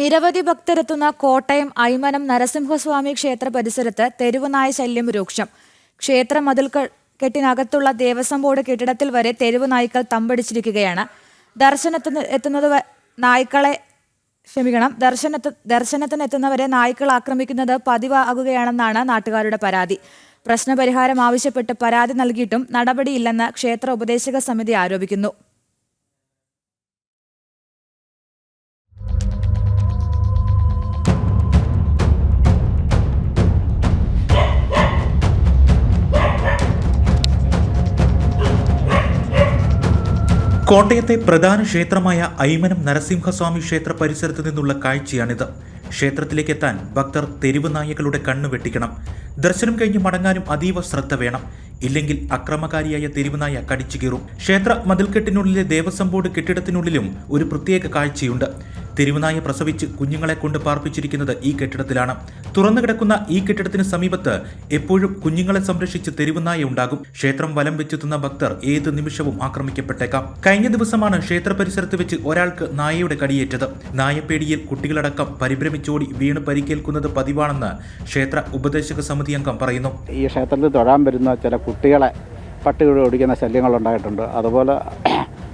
നിരവധി ഭക്തരെത്തുന്ന കോട്ടയം ഐമനം നരസിംഹസ്വാമി ക്ഷേത്ര പരിസരത്ത് തെരുവുനായ ശല്യം രൂക്ഷം. ക്ഷേത്ര മതിൽ കെട്ടിനകത്തുള്ള ദേവസ്വം ബോർഡ് കെട്ടിടത്തിൽ വരെ തെരുവ് നായ്ക്കൾ തമ്പടിച്ചിരിക്കുകയാണ്. ദർശനത്തിന് എത്തുന്നത് നായ്ക്കളെ ക്ഷമിക്കണം. ദർശനത്ത് ദർശനത്തിന് എത്തുന്നവരെ നായ്ക്കൾ ആക്രമിക്കുന്നത് പതിവാകുകയാണെന്നാണ് നാട്ടുകാരുടെ പരാതി. പ്രശ്നപരിഹാരം ആവശ്യപ്പെട്ട് പരാതി നൽകിയിട്ടും നടപടിയില്ലെന്ന് ക്ഷേത്ര ഉപദേശക സമിതി ആരോപിക്കുന്നു. കോട്ടയത്തെ പ്രധാന ക്ഷേത്രമായ ഐമനം നരസിംഹസ്വാമി ക്ഷേത്ര പരിസരത്ത് നിന്നുള്ള കാഴ്ചയാണിത്. ക്ഷേത്രത്തിലേക്ക് എത്താൻ ഭക്തർ തെരുവ് നായകളുടെ കണ്ണു വെട്ടിക്കണം. ദർശനം കഴിഞ്ഞ് മടങ്ങാനും അതീവ ശ്രദ്ധ വേണം. ഇല്ലെങ്കിൽ അക്രമകാരിയായ തെരുവുനായ കടിച്ചു കീറും. ക്ഷേത്ര മതിൽക്കെട്ടിനുള്ളിലെ ദേവസ്വം ബോർഡ് കെട്ടിടത്തിനുള്ളിലും ഒരു പ്രത്യേക കാഴ്ചയുണ്ട്. തെരുവുനായ പ്രസവിച്ച് കുഞ്ഞുങ്ങളെ കൊണ്ട് പാർപ്പിച്ചിരിക്കുന്നത് ഈ കെട്ടിടത്തിലാണ്. തുറന്നു കിടക്കുന്ന ഈ കെട്ടിടത്തിന് സമീപത്ത് എപ്പോഴും കുഞ്ഞുങ്ങളെ സംരക്ഷിച്ച് തെരുവുനായ ഉണ്ടാകും. ക്ഷേത്രം വലം വെച്ചെത്തുന്ന ഭക്തർ ഏത് നിമിഷവും ആക്രമിക്കപ്പെട്ടേക്കാം. കഴിഞ്ഞ ദിവസമാണ് ക്ഷേത്ര പരിസരത്ത് വെച്ച് ഒരാൾക്ക് നായയുടെ കടിയേറ്റത്. നായപ്പേടിയിൽ കുട്ടികളടക്കം പരിഭ്രമിച്ചോടി വീണ് പരിക്കേൽക്കുന്നത് പതിവാണെന്ന് ക്ഷേത്ര ഉപദേശക സമിതി അംഗം പറയുന്നു. ഈ ക്ഷേത്രത്തിൽ തൊഴാൻ വരുന്ന ചില കുട്ടികളെ പട്ടികൾ ഓടിക്കുന്ന ശല്യങ്ങളുണ്ടായിട്ടുണ്ട് അതുപോലെ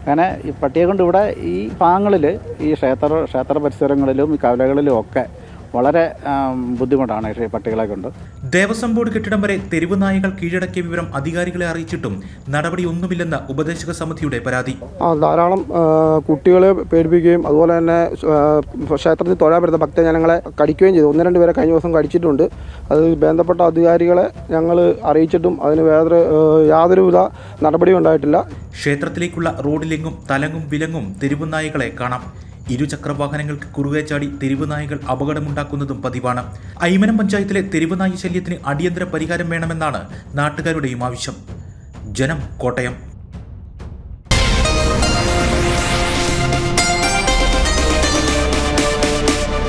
അങ്ങനെ ഈ പട്ടിയെ കൊണ്ട് ഇവിടെ ഈ ഭാഗങ്ങളിൽ ഈ ക്ഷേത്ര ക്ഷേത്ര പരിസരങ്ങളിലും ഈ കവലകളിലും ഒക്കെ വളരെ ബുദ്ധിമുട്ടാണ് ഈ പട്ടികളെ കൊണ്ട്. ദേവസ്വം ബോർഡ് കെട്ടിടം വരെ തെരുവ് നായകൾ കീഴടക്കിയ വിവരം അധികാരികളെ അറിയിച്ചിട്ടും നടപടിയൊന്നുമില്ലെന്ന് ഉപദേശക സമിതിയുടെ പരാതി. ധാരാളം കുട്ടികളെ പേടിപ്പിക്കുകയും അതുപോലെ തന്നെ ക്ഷേത്രത്തിൽ തൊഴാൻ വരുന്ന ഭക്തജനങ്ങളെ കടിക്കുകയും ചെയ്തു. ഒന്ന് രണ്ട് പേരെ കഴിഞ്ഞ ദിവസം കടിച്ചിട്ടുണ്ട്. അത് ബന്ധപ്പെട്ട അധികാരികളെ ഞങ്ങൾ അറിയിച്ചിട്ടും അതിന് വേറെ യാതൊരുവിധ നടപടിയും ഉണ്ടായിട്ടില്ല. ക്ഷേത്രത്തിലേക്കുള്ള റോഡിലെങ്ങും തലങ്ങും വിലങ്ങും തെരുവ് നായകളെ കാണാം. ഇരുചക്ര വാഹനങ്ങൾക്ക് കുറുകെ ചാടി തെരുവ് നായകൾ അപകടമുണ്ടാക്കുന്നതും പതിവാണ്. ഐമനം പഞ്ചായത്തിലെ തെരുവ് നായ ശല്യത്തിന് അടിയന്തര പരിഹാരം വേണമെന്നാണ് നാട്ടുകാരുടെയും ആവശ്യം. ജനം കോട്ടയം.